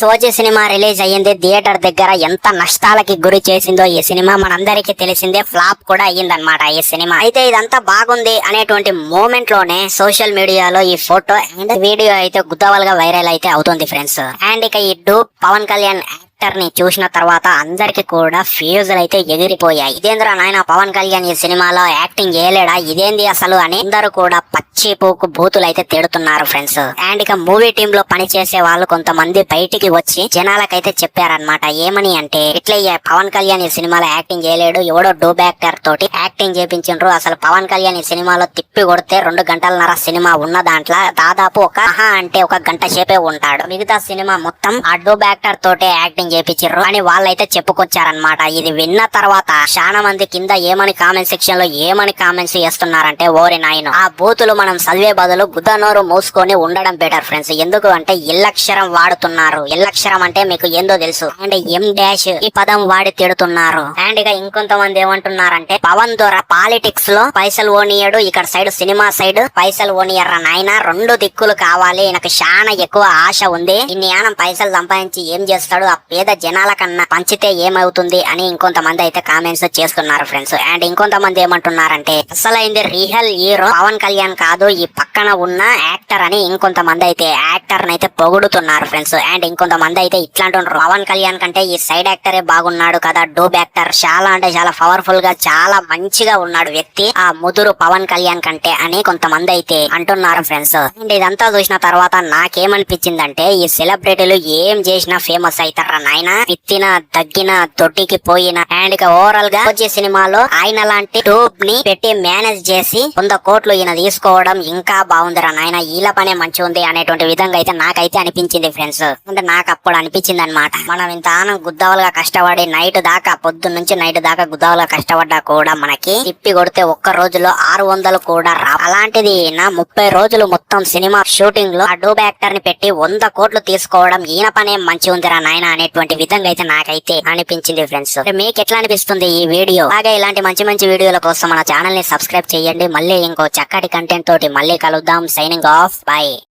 Sochi cinema release అయ్యింది. Theatre దగ్గర ఎంత నష్టాలకి గురి చేసిందో ఈ సినిమా మనందరికీ తెలిసిందే. ఫ్లాప్ కూడా అయ్యిందనమాట ఈ సినిమా. అయితే ఇదంతా బాగుంది అనేటువంటి మూమెంట్లోనే సోషల్ మీడియాలో ఈ ఫోటో అండ్ వీడియో అయితే గుద్దవలుగా వైరల్ అయితే అవుతుంది ఫ్రెండ్స్ అండ్ ఇక ఈ డూప్ పవన్ కళ్యాణ్ యాక్టర్ని చూసిన తర్వాత అందరికి కూడా ఫ్యూజులు అయితే ఎగిరిపోయాయి. ఇదేంద్ర నాయన పవన్ కళ్యాణ్ ఈ సినిమాలో యాక్టింగ్ చేయలేడా? ఇదేంది అసలు అని అందరూ కూడా చీపుకు బూతులు అయితే తిడుతున్నారు ఫ్రెండ్స్. అండ్ ఇక మూవీ టీమ్లో పని చేసే వాళ్ళు కొంతమంది బయటికి వచ్చి జనాలకైతే చెప్పారనమాట ఏమని అంటే ఇట్లా పవన్ కళ్యాణ్ ఈ సినిమాలో యాక్టింగ్ చేయలేడు ఎవడో డూబ్ యాక్టర్ తోటి యాక్టింగ్ చేపించిండ్రు. అసలు పవన్ కళ్యాణ్ ఈ సినిమాలో తిప్పి కొడితే రెండు గంటలన్నర సినిమా ఉన్న దాంట్లో దాదాపు ఒక ఆహా అంటే ఒక గంట సేపే ఉంటాడు. మిగతా సినిమా మొత్తం ఆ డూబ్ యాక్టర్ తోటే యాక్టింగ్ చేపించారు అని వాళ్ళైతే చెప్పుకొచ్చారనమాట ఇది విన్న తర్వాత చాలా మంది కింద ఏమని కామెంట్ సెక్షన్లో ఏమని కామెంట్స్ చేస్తున్నారంటే ఓరి నాయన. ఆ బూతులు మనం చదివే బదులు గుద్దనోరు మూసుకొని ఉండడం బెటర్ ఫ్రెండ్స్ ఎందుకు అంటే ఇల్లక్షరం వాడుతున్నారు. ఇల్లక్షరం అంటే మీకు ఏందో తెలుసు. అండ్ ఎం డాష్ ఈ పదం వాడి తిడుతున్నారు. అండ్ ఇక ఇంకొంతమంది ఏమంటున్నారంటే పవన్ ద్వారా పాలిటిక్స్లో పైసలు ఓనియడు ఇక్కడ సైడ్ సినిమా సైడ్ పైసలు ఓనియర్రా నాయన రెండు దిక్కులు కావాలి. నాకు చాలా ఎక్కువ ఆశ ఉంది. ఇన్ని యానం పైసలు సంపాదించి ఏం చేస్తాడు? ఆ పేద జనాల కన్నా పంచితే ఏమవుతుంది అని ఇంకొంతమంది అయితే కామెంట్స్ చేస్తున్నారు ఫ్రెండ్స్ అండ్ ఇంకొంతమంది ఏమంటున్నారంటే అసలైంది రియల్ హీరో పవన్ కళ్యాణ్ కాదు. ఈ పక్కన ఉన్న యాక్టర్ అని ఇంకొంతమంది అయితే యాక్టర్ అయితే పొగుడుతున్నారు ఫ్రెండ్స్. అండ్ ఇంకొంతమంది అయితే ఇట్లాంటి పవన్ కళ్యాణ్ కంటే ఈ సైడ్ యాక్టరే బాగున్నాడు కదా డూబ్ యాక్టర్. చాలా అంటే చాలా పవర్ఫుల్గా చాలా మంచిగా ఉన్నాడు వ్యక్తి ఆ ముదురు పవన్ కళ్యాణ్ కంటే అని కొంతమంది అయితే అంటున్నారు ఫ్రెండ్స్. అండ్ ఇదంతా చూసిన తర్వాత నాకేమనిపించిందంటే ఈ సెలబ్రిటీలు ఏం చేసినా ఫేమస్ అవుతారా నాయన? ఎత్తిన తగ్గిన దొడ్డికి పోయిన. అండ్ ఇక ఓవరాల్గా వచ్చే సినిమాలో ఆయన లాంటి టూబ్ని పెట్టి మేనేజ్ చేసి వంద కోట్లు ఈయన తీసుకోవడం ఇంకా బాగుందిరా నాయన. ఈల పనే మంచి ఉంది అనేటువంటి విధంగా అయితే నాకైతే అనిపించింది ఫ్రెండ్స్. అంటే నాకు అప్పుడు అనిపించింది అనమాట మనం ఇంత ఆనం గుద్దావలుగా కష్టపడి నైట్ దాకా పొద్దు నుంచి నైట్ దాకా గుద్దావలుగా కష్టపడ్డా కూడా మనకి తిప్పి కొడితే ఒక్క రోజులో ఆరు వందలు కూడా రా. అలాంటిది నా ముప్పై రోజులు మొత్తం సినిమా షూటింగ్లో ఆ డూబ్ యాక్టర్ని పెట్టి వంద కోట్లు తీసుకోవడం ఈయన పనే మంచి ఉందిరా నాయన అనేటువంటి విధంగా అయితే నాకైతే అనిపించింది ఫ్రెండ్స్. మీకు ఎట్లా అనిపిస్తుంది ఈ వీడియో? అలాగే ఇలాంటి మంచి మంచి వీడియోల కోసం మన ఛానల్ని సబ్స్క్రైబ్ చేయండి. మళ్ళీ ఇంకో చక్కటి కంటెంట్ తోటి మళ్ళీ కలుద్దాం. Signing off by